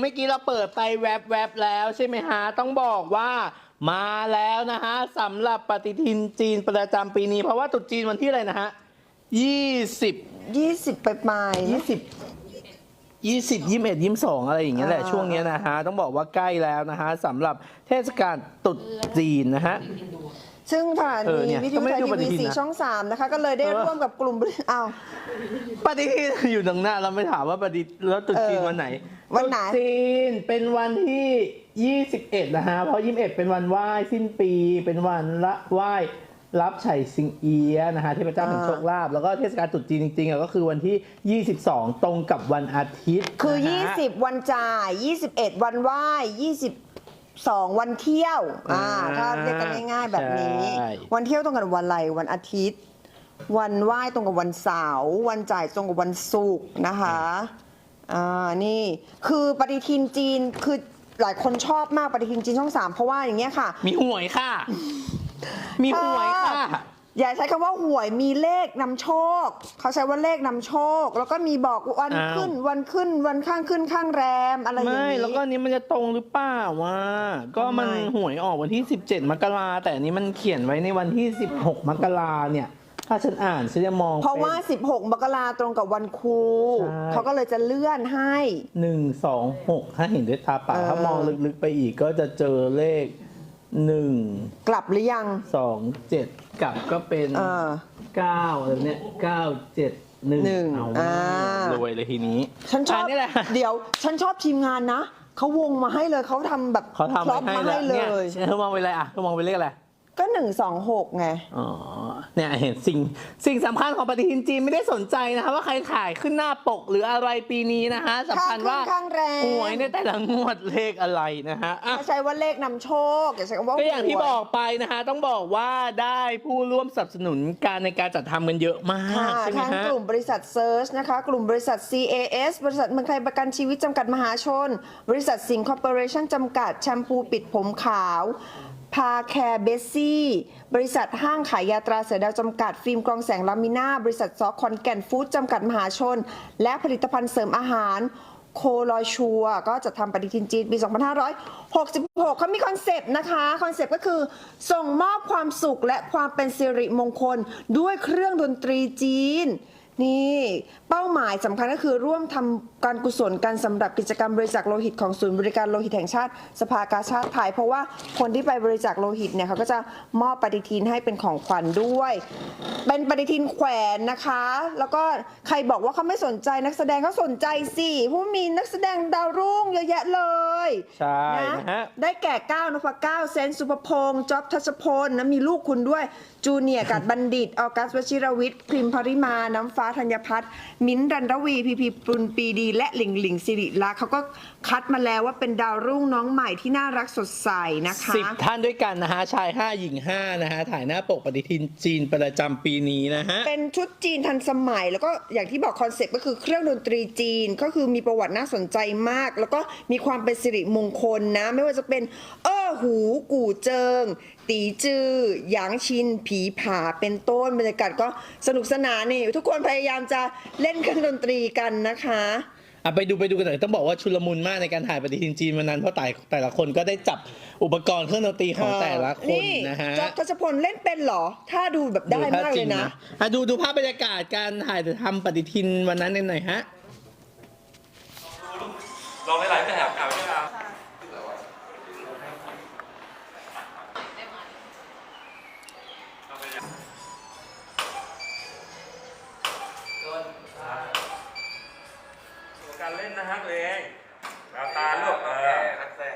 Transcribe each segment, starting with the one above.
เมื่อกี้เราเปิดไปแวบๆแล้วใช่ไหมฮะ ต้องบอกว่ามาแล้วนะฮะสำหรับปฏิทินจีนประจำปีนี้ เพราะว่าตรุษจีนวันที่อะไรนะฮะยี่สิบ20ไปปลายๆยี่นะสิบยี่สิบยี่สิบเอ็ดยี่สิบสองอะไรอย่างเงี้ยแหละอ่า ช่วงเนี้ยนะฮะ ต้องบอกว่าใกล้แล้วนะฮะสำหรับเทศกาลตรุษจีนนะฮะ ซึ่งสถาเอนีอเนี่ยวิทยุก็ไม่ไทยดูทีปฏิวีทินสีนะช่อง3นะคะ ก็เลยได้เออร่วมกับกลุ่มบริอ้าว ปฏิทินอยู่ตรงหน้าเราไม่ถามว่าปฏิแล้วตรุษจีนเออวันไหน วันไหนตรุษจีนเป็นวันที่ 21 นะฮะ เพราะ 21 เป็นวันไหว้สิ้นปี เป็นวันละไหว้รับไฉสิงเอียะนะฮะเทพเจ้าแห่งอ่าโชคลาภแล้วก็เทศกาลตรุษจีนจริงๆอะก็คือวันที่ 22 ตรงกับวันอาทิตย์คือ นะฮะ 20 วันจ่าย 21 วันไหว้22 วันเที่ยว อ่า อ่าถ้าเรียกกันง่ายๆแบบนี้ ใช่ วันเที่ยวตรงกับวันอะไร วันอาทิตย์ วันไหว้ตรงกับวันเสาร์ วันจ่ายตรงกับวันศุกร์นะคะ อ่านี่คือปฏิทินจีนคือหลายคนชอบมากปฏิทินจีนช่องสามเพราะว่าอย่างเงี้ยค่ะ มีหวยค่ะ มีหวยค่ะ อย่าใช้คำว่าหวยมีเลขนำโชค เขาใช้ว่าเลขนำโชค แล้วก็มีบอกวันอ้าว ขึ้นวันขึ้นวันข้างขึ้นข้างแรมอะไรอย่างไม่นี้ แล้วก็อันนี้มันจะตรงหรือเปล่าวะก็มันทำไม หวยออกวันที่ 17 มกราแต่อันนี้มันเขียนไว้ในวันที่ 16 มกราเนี่ย ถ้าฉันอ่านฉันจะมองเพราะว่า 16 มกราตรงกับวันครูใช่เขาก็เลยจะเลื่อนให้ หนึ่งสองหกถ้าเห็นด้วยตาเปล่าเออ ถ้ามองลึกๆไปอีกก็จะเจอเลขหนึ่งกลับหรือยัง สองเจ็ดกับก็เป็นเออ เก้าอะไรเนี่ยเก้าเจ็ดหนึ่งหนึ่งเอาอ่า รวยเลยทีนี้ ฉันชอบนนี่แหละ เดี๋ยว ฉันชอบทีมงานนะ เขาวงมาให้เลยเขาทำแบบเขาทำพร็อพไว้ให้มาแล้ให้วเลเนี่ยย เธอมองไปเลยอะเธอมองไปเลขอะไร ก็หนึ่งสองหกไง อ๋อเนี่ยเห็นสิ่งสิ่งสำคัญของปฏิทินจีนไม่ได้สนใจนะคะว่าใครถ่ายขึ้นหน้าปกหรืออะไรปีนี้นะคะสำคัญว่าข้างแรมหวยในแต่ละงวดเลขอะไรนะฮะอะ ไม่ใช่ว่าเลขนำโชคอย่าใช้คำว่าก็อย่างที่หวย บอกไปนะคะ ต้องบอกว่าได้ผู้ร่วมสนับสนุนการในการจัดทำกันเยอะมากค่ะใช่ไหมทั้งฮะ กลุ่มบริษัทเซิร์ชนะคะ กลุ่มบริษัท CAS บริษัทเมืองไทยประกันชีวิตจำกัดมหาชน บริษัทสิงห์คอร์ปอเรชั่นจำกัดแชมพูปิดผมขาว พาแคร์เบสซี่ บริษัทห้างขายยาตราเสือดาวจำกัด ฟิล์มกรองแสงลามิน่า บริษัทซอคอนแก่นฟู้ดจำกัดมหาชน และผลิตภัณฑ์เสริมอาหาร โคลอยชัว ก็จะทำปฏิทินจีนปี 2566 เขามีคอนเซปต์นะคะ คอนเซปต์ก็คือ ส่งมอบความสุขและความเป็นสิริมงคลด้วยเครื่องดนตรีจีน นี่เป้าหมายสำคัญก็คือร่วมทำการกุศลกันสำหรับกิจกรรมบริจาคโลหิตของศูนย์บริการโลหิตแห่งชาติสภากาชาติไทย เพราะว่าคนที่ไปบริจาคโลหิตเนี่ยเขาก็จะมอบปฏิทินให้เป็นของขวัญด้วย เป็นปฏิทินแขวนนะคะ แล้วก็ใครบอกว่าเขาไม่สนใจนักแสดงเขาสนใจสิเพราะว่ามีนักแสดงดาวรุ่งเยอะแยะเลยใช่นะฮะได้แก่ก้าวนพเก้าเซนต์สุภพงศ์จ๊อบทัชพลนะมีลูกคุณด้วยจูเนียร์กัดบัณฑิตออกัสวชิรวิทย์พริมพริมาน้ำฟ้าธัญพัฒน์มิ้นท์รันรวีพีพีปรุนปีดี และหลิงหลิงสิริลักษณ์เขาก็คัดมาแล้วว่าเป็นดาวรุ่งน้องใหม่ที่น่ารักสดใสนะคะสิบท่านด้วยกันนะฮะชาย 5 หญิง 5 นะฮะ ถ่ายหน้าปกปฏิทินจีนประจำปีนี้นะฮะ เป็นชุดจีนทันสมัย แล้วก็อย่างที่บอกคอนเซ็ปต์ก็คือเครื่องดนตรีจีนก็คือมีประวัติน่าสนใจมาก แล้วก็มีความเป็นสิริมงคลนะ ไม่ว่าจะเป็น เอ้อหู กู่เจิง ตีจือหยางชิน ผีผาเป็นต้นบรรยากาศก็สนุกสนานนี่ ทุกคนพยายามจะเล่นเครื่องดนตรีกันนะคะอะไปดูไปดูกันหน่อยต้องบอกว่าชุลมุนมากในการถ่ายปฏิทินจีนวันนั้นเพราะแต่แต่ละคนก็ได้จับอุปกรณ์เครื่องดนตรีของแต่ละคนนะฮะจ๊อบทัชพลเล่นเป็นเหรอ ถ้าดูแบบได้ท่มากจเลริยงนะอะดูดูภาพบรรยากาศการถ่ายทำปฏิทินวันนั้นหน่อยฮะลองหลายๆแบบครับพี่ครับ เล่นนะฮะตัวเองแววตาลูกเออเล็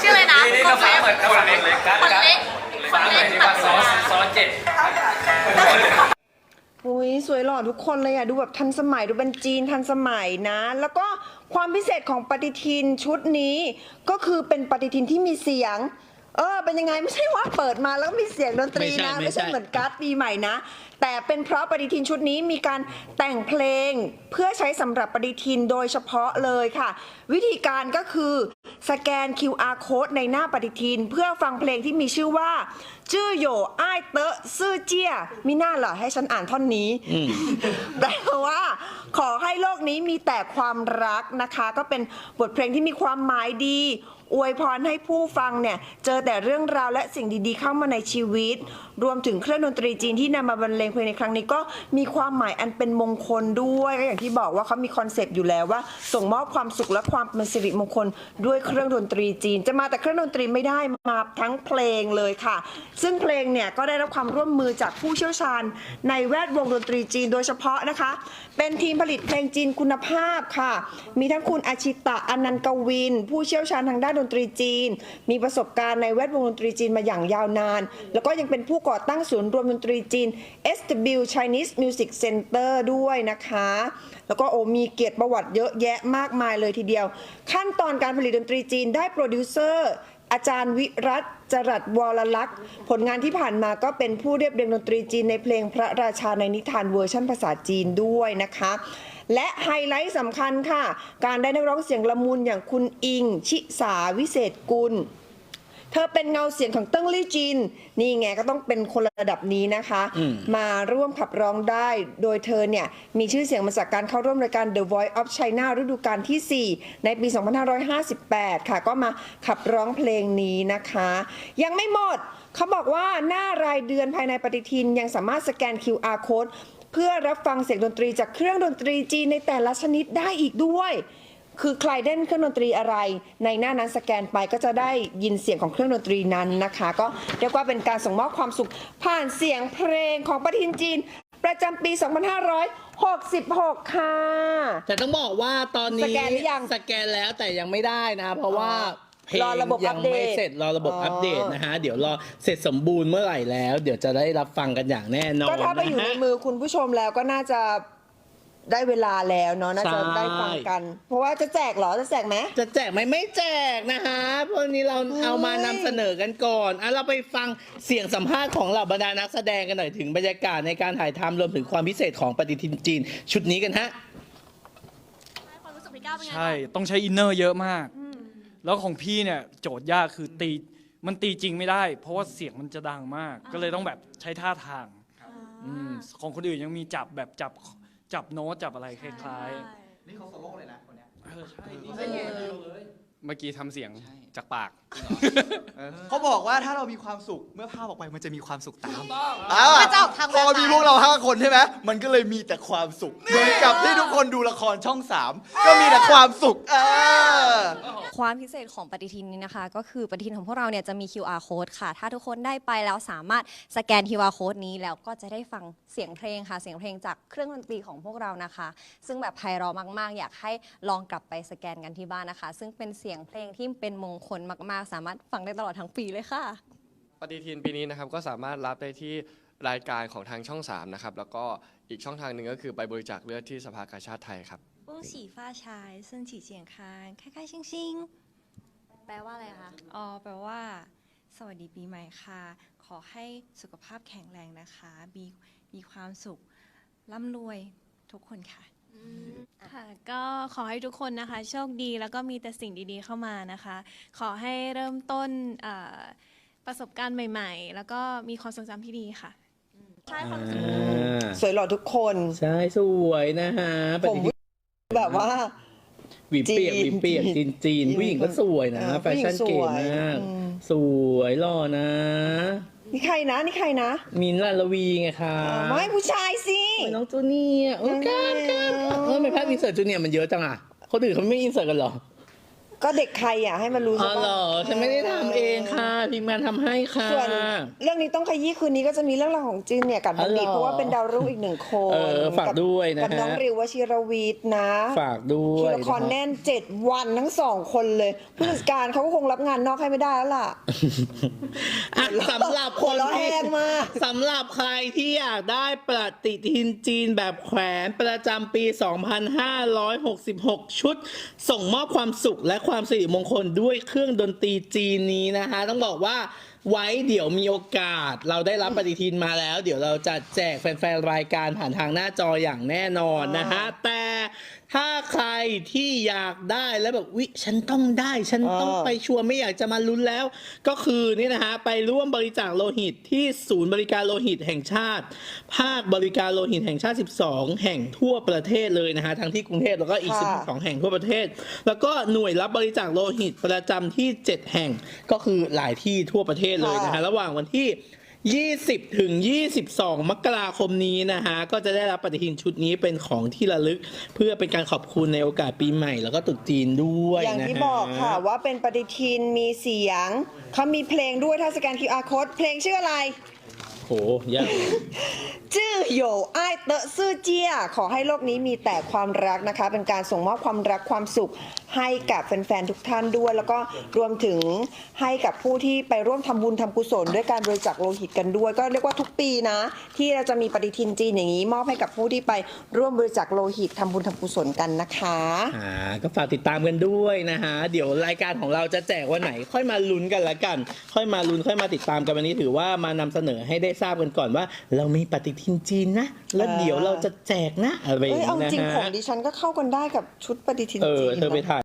ชื่ออะไรนะนี่คเล็กเหมเล็กคนเล็กคนเล็กซอสเจ็ดอุ้ยสวยหล่อทุกคนเลยอะดูแบบทันสมัยดูเป็นจีนทันสมัยนะ แล้วก็ความพิเศษของปฏิทินชุดนี้ ก็คือเป็นปฏิทินที่มีเสียง เออเป็นยังไงไม่ใช่ว่าเปิดมาแล้วมีเสียงดนตรีนะไม่ใช่ไม่ใช่ไม่ใช่เหมือนการ์ดปีใหม่นะ แต่เป็นเพราะปฏิทินชุดนี้มีการแต่งเพลงเพื่อใช้สำหรับปฏิทินโดยเฉพาะเลยค่ะ วิธีการก็คือสแกน QR code ในหน้าปฏิทิน เพื่อฟังเพลงที่มีชื่อว่า จื้อโหยอ้ายเตอะซื่อเจี้ยมีหน้าเหรอให้ฉันอ่านท่อนนี้แปลว่า ขอให้โลกนี้มีแต่ความรักนะคะ ก็เป็นบทเพลงที่มีความหมายดี อวยพรให้ผู้ฟังเนี่ยเจอแต่เรื่องราวและสิ่งดีๆเข้ามาในชีวิต รวมถึงเครื่องดนตรีจีนที่นำมาบรรเลงเพลงในครั้งนี้ก็มีความหมายอันเป็นมงคลด้วยก็อย่างที่บอกว่าเขามีคอนเซปต์อยู่แล้วว่า ส่งมอบความสุขและความเป็นสิริมงคลด้วยเครื่องดนตรีจีน จะมาแต่เครื่องดนตรีไม่ได้มาทั้งเพลงเลยค่ะ ซึ่งเพลงเนี่ยก็ได้รับความร่วมมือจากผู้เชี่ยวชาญ ในแวดวงดนตรีจีนโดยเฉพาะนะคะ เป็นทีมผลิตเพลงจีนคุณภาพค่ะ มีทั้งคุณอาชิตะอนันต์กวิน ผู้เชี่ยวชาญทางด้านดนนตรีจีน มีประสบการณ์ในแวดวงดนตรีจีนมาอย่างยาวนาน แล้วก็ยังเป็นผู้ก่อตั้งศูนย์รวมดนตรีจีน SW Chinese Music Center ด้วยนะคะ แล้วก็โอมีเกียรติประวัติเยอะแยะมากมายเลยทีเดียว ขั้นตอนการผลิตดนตรีจีนได้โปรดิวเซอร์อาจารย์วิรัตจรัสวรลักษณ์ ผลงานที่ผ่านมาก็เป็นผู้เรียบเรียงดนตรีจีนในเพลงพระราชาในนิทานเวอร์ชันภาษาจีนด้วยนะคะ และไฮไลท์สำคัญค่ะ การได้นักร้องเสียงละมุนอย่างคุณอิง ชิสาวิเศษกุลเธอเป็นเงาเสียงของเติ้งลี่จิน นี่ไงก็ต้องเป็นคนระดับนี้นะคะ มาร่วมขับร้องได้ โดยเธอเนี่ย มีชื่อเสียงมาจากการเข้าร่วมรายการ The Voice of China ฤดูกาลที่ 4 ในปี 2558 ค่ะ ก็มาขับร้องเพลงนี้นะคะ ยังไม่หมด เขาบอกว่าหน้ารายเดือนภายในปฏิทินยังสามารถสแกน QR code เพื่อรับฟังเสียงดนตรีจากเครื่องดนตรีจีนในแต่ละชนิดได้อีกด้วย คือใครเล่นเครื่องดนตรีอะไร ในหน้านั้นสแกนไปก็จะได้ยินเสียงของเครื่องดนตรีนั้นนะคะ ก็เรียกว่าเป็นการส่งมอบความสุข ผ่านเสียงเพลงของปฏิทินจีน ประจำปี 2566 ค่ะ แต่ต้องบอกว่าตอนนี้สแกนหรือยัง สแกนแล้วแต่ยังไม่ได้นะ เพราะว่า เพลงรอระบบยังไม่อัปเดตเสร็จรอระบบอ๋ออัอัปเดตนะฮะ เดี๋ยวรอเสร็จสมบูรณ์เมื่อไหร่แล้ว เดี๋ยวจะได้รับฟังกันอย่างแน่นอนก็ถ้าไปอยู่ในนะฮะมือคุณผู้ชมแล้วก็น่าจะได้เวลาแล้วเนาะน่าจะใช่ได้ฟังกัน เพราะว่าจะแจกเหรอจะแจกไหม จะแจกไหมไม่แจกนะฮะเพราะวันนี้เราเฮ้ยเอามานำเสนอกันก่อนอะเราไปฟังเสียงสัมภาษณ์ของเหล่าบรรดานักแสดงกันหน่อยถึงบรรยากาศในการถ่ายทำรวมถึงความพิเศษของปฏิทินจีน ชุดนี้กันฮะ ความรู้สึกพี่ก้าวเป็นไงใช่ ต้องใช้อินเนอร์เยอะมาก แล้วของพี่เนี่ยโจทย์ยากคือตีมันตีจริงไม่ได้ เพราะว่าเสียงมันจะดังมาก ก็เลยต้องแบบใช้ท่าทางอืมของคนอื่นยังมีจับแบบจับจับโน้ตจับอะไรคล้ายนี่เขาโซโล่เลยนะคนเนี้ยๆเออใช่นี่ เมื่อกี้ทำเสียงจากปาก เขาบอกว่าถ้าเรามีความสุขเมื่อภาพออกไปมันจะมีความสุขตามมันจะออกทางพอมีพวกเราห้าคนใช่ไหมมันก็เลยมีแต่ความสุขเหมือนกับที่ทุกคนดูละครช่องสามก็มีแต่ความสุขเออ ความพิเศษของปฏิทินนี้นะคะ ก็คือปฏิทินของพวกเราเนี่ยจะมี QR code ค่ะ ถ้าทุกคนได้ไปแล้วสามารถสแกน QR code นี้แล้วก็จะได้ฟังเสียงเพลงค่ะ เสียงเพลงจากเครื่องดนตรีของพวกเรานะคะ ซึ่งแบบไพเราะมาก ๆ อยากให้ลองกลับไปสแกนกันที่บ้านนะคะ ซึ่งเป็นเสียเพลงที่เป็นมงคลมาก ๆ สามารถฟังได้ตลอดทั้งปีเลยค่ะ ปฏิทินปีนี้นะครับก็สามารถรับได้ที่รายการของทางช่อง 3 นะครับ แล้วก็อีกช่องทางหนึ่งก็คือไปบริจาคเลือดที่สภากาชาติไทยครับ 恭喜发财，身体健康，开开心心。 แปลว่าอะไรคะ อ๋อแปลว่า สวัสดีปีใหม่ค่ะ ขอให้สุขภาพแข็งแรงนะคะ มีมีความสุข ร่ำรวยทุกคนค่ะ ค่ะก็ขอให้ทุกคนนะคะ โชคดีแล้วก็มีแต่สิ่งดีๆเข้ามานะคะ ขอให้เริ่มต้นเอ่อประสบการณ์ใหม่ ๆ แล้วก็มีความทรงจำที่ดีค่ะ ใช่ความรู้สึกสวยหล่อทุกคนใช่สวยนะฮะปผมฏิทินแบบว่า หวีเปียกหจีวีนเปียกจีนจีนจีนผู้หญิงก็สวยนะ เออแฟชั่นผู้หญิเก๋งสวยมาก อืม สวยหล่อนะ นี่ใครนะ นี่ใครนะมินท์ลาลวีไงคะอ๋อไม่ผู้ชายสิ โอ้ยน้องจูเนียร์โอ้ยการการน้องเออไม่ภาพอินเสิร์ตจูเนียร์มันเยอะจังอะคนอื่นเขาไม่อินเสิร์ตกันเหรอ ก็เด็กใครอะให้มันรู้อ๋ซะอบ้างเหรอฉันไม่ได้ทำเองค่ะพิมพ์แมนทำให้ค่ะ ส่วนเรื่องนี้ต้องขยี้คืนนี้ก็จะมีเรื่องราวของจินเนี่ยกับบัณฑิตอ๋อเหรอเพราะว่าเป็นดาวรุ่งอีกหนึ่งคนเออฝากด้วยนะฮะกับน้องริววชิรวิทย์นะ ฝากด้วคิยวละครแน่นเจ็ดวันทั้งสองคนเลย ผู้จัดการเขาก็คงรับงานนอกให้ไม่ได้แล้วล่ะ อะสำหรับคนหัวเราะที่แห้งมาก สำหรับใครที่อยากได้ปฏิทินจีนแบบแขวนประจำปี 2566 ชุด ส่งมอบความสุขและความสิริมงคลด้วยเครื่องดนตรีจีนนี้นะคะต้องบอกว่าไว้เดี๋ยวมีโอกาสเราได้รับปฏิทินมาแล้ว เดี๋ยวเราจะแจกแฟนๆรายการผ่านทางหน้าจออย่างแน่นอนนะฮะแต่ ถ้าใครที่อยากได้แล้วแบบวิฉันต้องได้ ฉันต้องเออไปชัวร์ไม่อยากจะมาลุ้นแล้ว ก็คือนี่นะฮะไปร่วมบริจาคโลหิตที่ศูนย์บริการโลหิตแห่งชาติ ภาคบริการโลหิตแห่งชาติ 12 แห่งทั่วประเทศเลยนะฮะทั้งที่กรุงเทพแล้วก็อีกค่ะ12 แห่งทั่วประเทศ แล้วก็หน่วยรับบริจาคโลหิตประจำที่ 7 แห่งก็คือหลายที่ทั่วประเทศเลยนะฮะระหว่างวันที่ 20 ถึง 22 มกราคมนี้นะฮะ ก็จะได้รับปฏิทินชุดนี้เป็นของที่ระลึก เพื่อเป็นการขอบคุณในโอกาสปีใหม่แล้วก็ตรุษจีนด้วยอย่างที่นะฮะบอกค่ะว่าเป็นปฏิทินมีเสียงเขามีเพลงด้วยถ้าสแกน QR code เพลงชื่ออะไรโหยากจื้อโยไอ้ายเตอะซื่อเจียขอให้โลกนี้มีแต่ความรักนะคะ เป็นการส่งมอบความรักความสุข ให้กับแฟนๆทุกท่านด้วย แล้วก็รวมถึงให้กับผู้ที่ไปร่วมทำบุญทำกุศล ด้วยการบริจาคโลหิตกันด้วย ก็เรียกว่าทุกปีนะ ที่เราจะมีปฏิทินจีนอย่างนี้ มอบให้กับผู้ที่ไปร่วมบริจาคโลหิตทำบุญทำกุศลกันนะคะอ่าก็ฝากติดตามกันด้วยนะฮะเดี๋ยวรายการของเราจะแจกวันไหน ค่อยมาลุ้นกันละกัน ค่อยมาลุ้นค่อยมาติดตามกันวันนี้ถือว่ามานำเสนอให้ได้ทราบกันก่อนว่า เรามีปฏิทินจีนนะ แล้วเดี๋ยวเราจะแจกนะอะไรอเอ้ย่ายงเอานี้นะจริงฮะของดิฉันก็เข้ากันได้กับชุดปฏิทินเออจีนเธอไปนะถ่าย